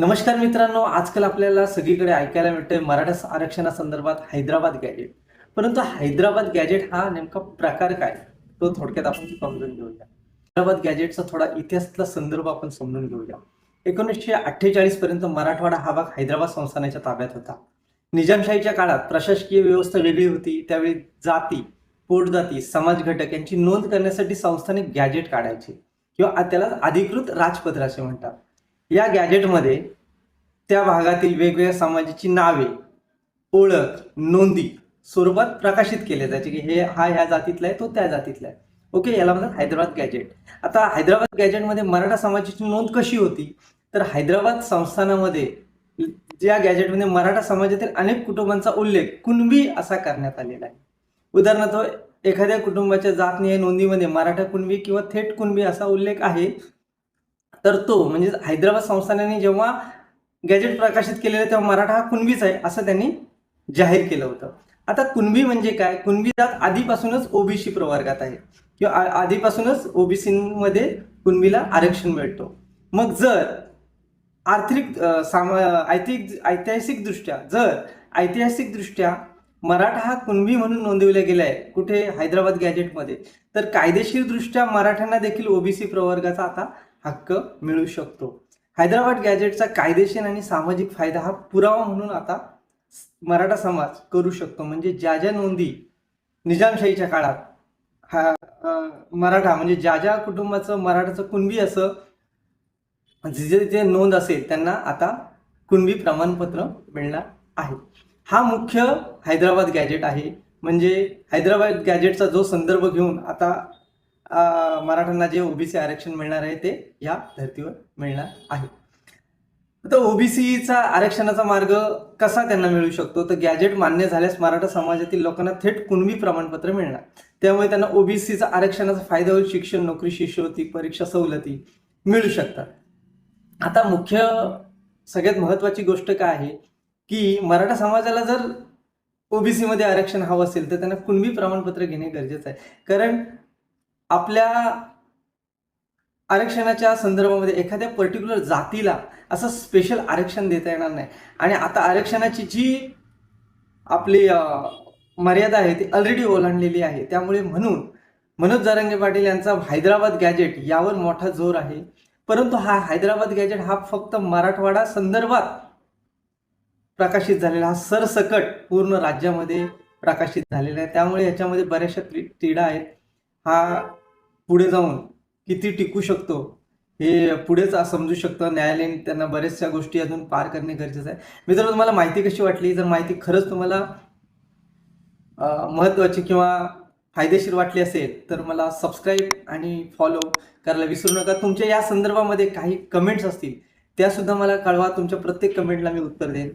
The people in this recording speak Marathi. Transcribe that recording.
नमस्कार मित्रांनो आजकाल आपल्याला सगळीकडे ऐकायला मिळतंय मराठा आरक्षणासंदर्भात हैदराबाद गॅजेट परंतु हैदराबाद गॅजेट हा नेमका प्रकार काय? तो थोडक्यात आपण समजून घेऊया. हैदराबाद गॅजेटचा थोडा इतिहासातला संदर्भ आपण समजून घेऊया. एकोणीसशे अठ्ठेचाळीस पर्यंत मराठवाडा हा भाग हैदराबाद संस्थानाच्या ताब्यात होता. निजामशाहीच्या काळात प्रशासकीय व्यवस्था वेगळी होती. त्यावेळी जाती पोटजाती समाज घटक यांची नोंद करण्यासाठी संस्थाने गॅजेट काढायचे किंवा त्याला अधिकृत राजपत्र असे म्हणतात. या गॅजेटमध्ये त्या भागातील वेगवेगळ्या समाजाची नावे ओळख नोंदी स्वरूपात प्रकाशित केले जायचे की हे हा ह्या जातीतला आहे तो त्या जातीतला आहे. ओके याला म्हणतात हैदराबाद गॅजेट आता हैदराबाद गॅजेटमध्ये मराठा समाजाची नोंद कशी होती? तर हैदराबाद संस्थानामध्ये ज्या गॅजेटमध्ये मराठा समाजातील अनेक कुटुंबांचा उल्लेख कुणबी असा करण्यात आलेला आहे. उदाहरणार्थ एखाद्या कुटुंबाच्या जातनीय नोंदीमध्ये मराठा कुणबी किंवा थेट कुणबी असा उल्लेख आहे. तर तो म्हणजे हैदराबाद संस्थानाने जेव्हा गॅजेट प्रकाशित केलेलं तेव्हा मराठा हा कुणबीच आहे असं त्यांनी जाहीर केलं होतं. आता कुणबी म्हणजे काय? कुणबी जात आधीपासूनच ओबीसी प्रवर्गात आहे. किंवा आ- आधीपासूनच ओबीसीमध्ये कुणबीला आरक्षण मिळतो. मग जर आर्थिक सामा ऐतिहासिकदृष्ट्या जर ऐतिहासिकदृष्ट्या मराठा हा कुणबी म्हणून नोंदविला गेला आहे कुठे? हैदराबाद गॅजेटमध्ये तर कायदेशीरदृष्ट्या मराठ्यांना देखील ओबीसी प्रवर्गाचा आता हक्क मिळू शकतो. हैदराबाद गॅजेटचा कायदेशीर आणि सामाजिक फायदा हा पुरावा म्हणून आता मराठा समाज करू शकतो. म्हणजे ज्या ज्या नोंदी निजामशाहीच्या काळात हा मराठा म्हणजे ज्या ज्या कुटुंबाचं मराठाचं कुणबी असं जे जे नोंद असेल त्यांना आता कुणबी प्रमाणपत्र मिळणार आहे. हा मुख्य हैदराबाद गॅजेट आहे. म्हणजे हैदराबाद गॅजेटचा जो संदर्भ घेऊन आता मराठ्यांना जे ओबीसी आरक्षण मिळणार आहे ते या धर्तीवर मिळणार आहे. तर ओबीसीचा आरक्षणाचा मार्ग कसा त्यांना मिळू शकतो? तर गॅजेट मान्य झाल्यास मराठा समाजातील लोकांना थेट कुणबी प्रमाणपत्र मिळणार. त्यामुळे त्यांना ओबीसीचा आरक्षणाचा फायदा होईल शिक्षण नोकरी शिष्यवृत्ती परीक्षा सवलती मिळू शकतात. आता मुख्य सगळ्यात महत्वाची गोष्ट काय आहे? की मराठा समाजाला जर ओबीसीमध्ये आरक्षण हवं असेल तर त्यांना कुणबी प्रमाणपत्र घेणे गरजेचं आहे. कारण आपल्या आरक्षणाच्या संदर्भामध्ये एखाद्या पर्टिक्युलर जातीला असं स्पेशल आरक्षण देता येणार नाही. आणि आता आरक्षणाची जी आपली मर्यादा आहे ती ऑलरेडी ओलांडलेली आहे. त्यामुळे म्हणून मनोज जारंगे पाटील यांचा हैदराबाद गॅजेट यावर मोठा जोर आहे. परंतु हा हैदराबाद गॅजेट हा फक्त मराठवाडा संदर्भात प्रकाशित झालेला हा सरसकट पूर्ण राज्यामध्ये प्रकाशित झालेला आहे. त्यामुळे याच्यामध्ये बऱ्याचशा क्रीडा आहेत. हा पुढे जाऊन किती टिकू शकतो हे पुढेच समजू शकतं. न्यायालयीन त्यांना बऱ्याचशा गोष्टी अजून पार करणे गरजेचं आहे. मित्रांनो तुम्हाला माहिती कशी वाटली? जर माहिती खरंच तुम्हाला महत्त्वाची किंवा फायदेशीर वाटली असेल तर मला सबस्क्राईब आणि फॉलो करायला विसरू नका. तुमच्या या संदर्भामध्ये काही कमेंट्स असतील त्यासुद्धा मला कळवा. तुमच्या प्रत्येक कमेंटला मी उत्तर देईन.